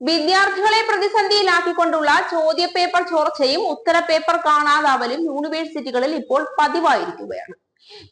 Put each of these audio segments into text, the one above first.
വിദ്യാർത്ഥികളെ പ്രതിസന്ധിയിലാക്കിക്കൊണ്ടുള്ള ചോദ്യപേപ്പർ ചോർച്ചയും ഉത്തരപേപ്പർ കാണാതാവലും യൂണിവേഴ്സിറ്റികളിൽ ഇപ്പോൾ പതിവായിരിക്കുകയാണ്.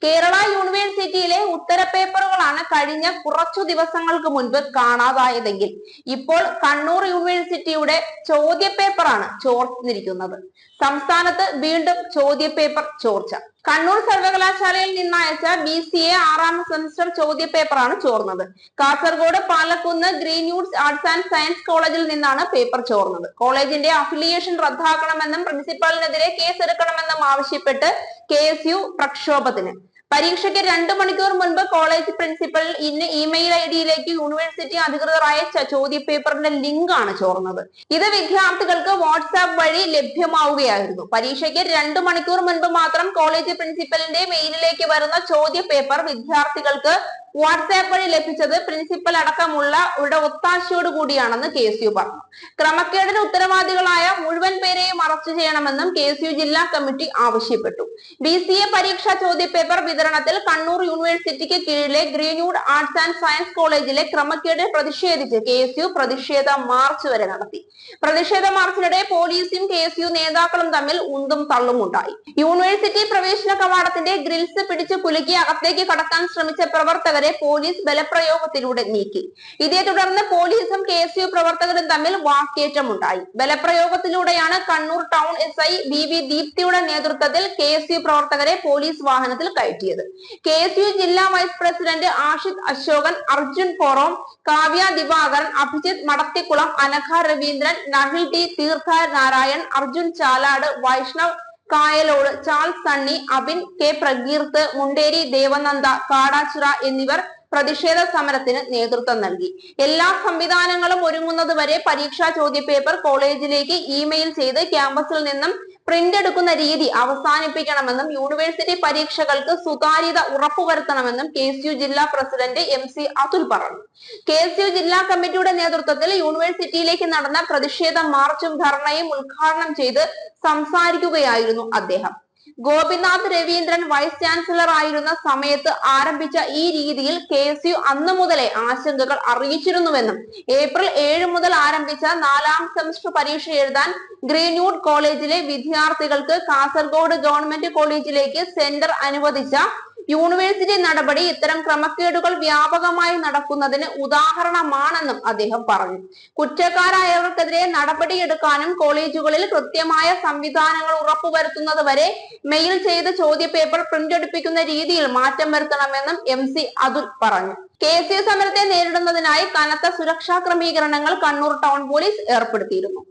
കേരള യൂണിവേഴ്സിറ്റിയിലെ ഉത്തരപേപ്പറുകളാണ് കഴിഞ്ഞ കുറച്ചു ദിവസങ്ങൾക്ക് മുൻപ് കാണാതായതെങ്കിൽ ഇപ്പോൾ കണ്ണൂർ യൂണിവേഴ്സിറ്റിയുടെ ചോദ്യപേപ്പറാണ് ചോർന്നിരിക്കുന്നത് സംസ്ഥാനത്ത് വീണ്ടും ചോദ്യപേപ്പർ ചോർച്ച. കണ്ണൂർ സർവകലാശാലയിൽ നിന്നയച്ച ബി സി എ ആറാം സെമിസ്റ്റർ ചോദ്യ പേപ്പറാണ് ചോർന്നത്. Kasaragod Palakkunnu Greenwoods arts and science കോളേജിൽ നിന്നാണ് പേപ്പർ ചോർന്നത്. കോളേജിന്റെ അഫിലിയേഷൻ റദ്ദാക്കണമെന്നും പ്രിൻസിപ്പാളിനെതിരെ കേസെടുക്കണമെന്നും ആവശ്യപ്പെട്ട് കെ എസ് യു പ്രക്ഷോഭത്തിന്. പരീക്ഷയ്ക്ക് രണ്ടു മണിക്കൂർ മുൻപ് കോളേജ് പ്രിൻസിപ്പൽ ഇന്ന് ഇമെയിൽ ഐ ഡിയിലേക്ക് യൂണിവേഴ്സിറ്റി അധികൃതർ അയച്ച ചോദ്യപേപ്പറിന്റെ ലിങ്ക് ആണ് ചോർന്നത്. ഇത് വിദ്യാർത്ഥികൾക്ക് വാട്സാപ്പ് വഴി ലഭ്യമാവുകയായിരുന്നു. പരീക്ഷയ്ക്ക് രണ്ടു മണിക്കൂർ മുൻപ് മാത്രം കോളേജ് പ്രിൻസിപ്പലിന്റെ മെയിലിലേക്ക് വരുന്ന ചോദ്യപേപ്പർ വിദ്യാർത്ഥികൾക്ക് വാട്സാപ്പ് വഴി ലഭിച്ചത് പ്രിൻസിപ്പൽ അടക്കമുള്ള ഒത്താശയോട് കൂടിയാണെന്ന് കെ എസ് യു പറഞ്ഞു. ക്രമക്കേടിന് ഉത്തരവാദികളായ മുഴുവൻ പേരെയും അറസ്റ്റ് ചെയ്യണമെന്നും കെ എസ് യു ജില്ലാ കമ്മിറ്റി ആവശ്യപ്പെട്ടു. ബി സി എ പരീക്ഷാ ചോദ്യപേപ്പർ വിതരണത്തിൽ കണ്ണൂർ യൂണിവേഴ്സിറ്റിക്ക് കീഴിലെ ഗ്രീൻവുഡ് ആർട്സ് ആൻഡ് സയൻസ് കോളേജിലെ ക്രമക്കേട് പ്രതിഷേധിച്ച് കെ എസ് യു പ്രതിഷേധ മാർച്ച് വരെ നടത്തി. പ്രതിഷേധ മാർച്ചിനിടെ പോലീസും കെ എസ് യു നേതാക്കളും തമ്മിൽ ഉന്തും തള്ളും ഉണ്ടായി. യൂണിവേഴ്സിറ്റി പ്രവേശന കവാടത്തിന്റെ ഗ്രിൽസ് പിടിച്ച് കുലുക്കി അകത്തേക്ക് കടക്കാൻ ശ്രമിച്ച പ്രവർത്തകരെ പോലീസ് ബലപ്രയോഗത്തിലൂടെ നീക്കി. ഇതേ തുടർന്ന് പോലീസും കെ എസ് യു പ്രവർത്തകരും തമ്മിൽ വാക്കേറ്റമുണ്ടായി. ബലപ്രയോഗത്തിലൂടെയാണ് Kannur town S I B V ദീപ്തിയുടെ നേതൃത്വത്തിൽ കെ എസ് യു പ്രവർത്തകരെ പോലീസ് വാഹനത്തിൽ കയറ്റിയത്. കെ എസ് യു ജില്ലാ vice president Ashid Asokan Arjun Forom Kavya Divakaran Abhijith Madathikulam Anagha Raveendran Nahil T Theertha Narayan Arjun Chalad Vaishnav Kayalode Charles Sunny Abin K Prakeerth Munderi Devananda Kadachira എന്നിവർ പ്രതിഷേധ സമരത്തിന് നേതൃത്വം നൽകി. എല്ലാ സംവിധാനങ്ങളും ഒരുങ്ങുന്നത് വരെ പരീക്ഷാ ചോദ്യപേപ്പർ കോളേജിലേക്ക് ഇമെയിൽ ചെയ്ത് ക്യാമ്പസിൽ നിന്നും പ്രിന്റ് എടുക്കുന്ന രീതി അവസാനിപ്പിക്കണമെന്നും യൂണിവേഴ്സിറ്റി പരീക്ഷകൾക്ക് സുതാര്യത ഉറപ്പുവരുത്തണമെന്നും കെ എസ് യു ജില്ലാ പ്രസിഡന്റ് എം സി അതുൽ പറഞ്ഞു. കെ എസ് യു ജില്ലാ കമ്മിറ്റിയുടെ നേതൃത്വത്തിൽ യൂണിവേഴ്സിറ്റിയിലേക്ക് നടന്ന പ്രതിഷേധ മാർച്ചും ധർണയും ഉദ്ഘാടനം ചെയ്ത് സംസാരിക്കുകയായിരുന്നു അദ്ദേഹം. ഗോപിനാഥ് രവീന്ദ്രൻ വൈസ് ചാൻസലർ ആയിരുന്ന സമയത്ത് ആരംഭിച്ച ഈ രീതിയിൽ കെ എസ് യു അന്നു മുതലേ ആശങ്കകൾ അറിയിച്ചിരുന്നുവെന്നും ഏപ്രിൽ ഏഴ് മുതൽ ആരംഭിച്ച നാലാം സെമസ്റ്റർ പരീക്ഷ എഴുതാൻ ഗ്രീൻവുഡ് കോളേജിലെ വിദ്യാർത്ഥികൾക്ക് കാസർഗോഡ് ഗവൺമെന്റ് കോളേജിലേക്ക് സെന്റർ അനുവദിച്ച യൂണിവേഴ്സിറ്റി നടപടി ഇത്തരം ക്രമക്കേടുകൾ വ്യാപകമായി നടക്കുന്നതിന് ഉദാഹരണമാണെന്നും അദ്ദേഹം പറഞ്ഞു. കുറ്റക്കാരായവർക്കെതിരെ നടപടിയെടുക്കാനും കോളേജുകളിൽ കൃത്യമായ സംവിധാനങ്ങൾ ഉറപ്പുവരുത്തുന്നത് വരെ മെയിൽ ചെയ്ത് ചോദ്യപേപ്പർ പ്രിന്റ് എടുപ്പിക്കുന്ന രീതിയിൽ മാറ്റം വരുത്തണമെന്നും എം സി അതുൽ പറഞ്ഞു. കെ സി സമരത്തെ നേരിടുന്നതിനായി കനത്ത സുരക്ഷാ ക്രമീകരണങ്ങൾ കണ്ണൂർ ടൗൺ പോലീസ് ഏർപ്പെടുത്തിയിരുന്നു.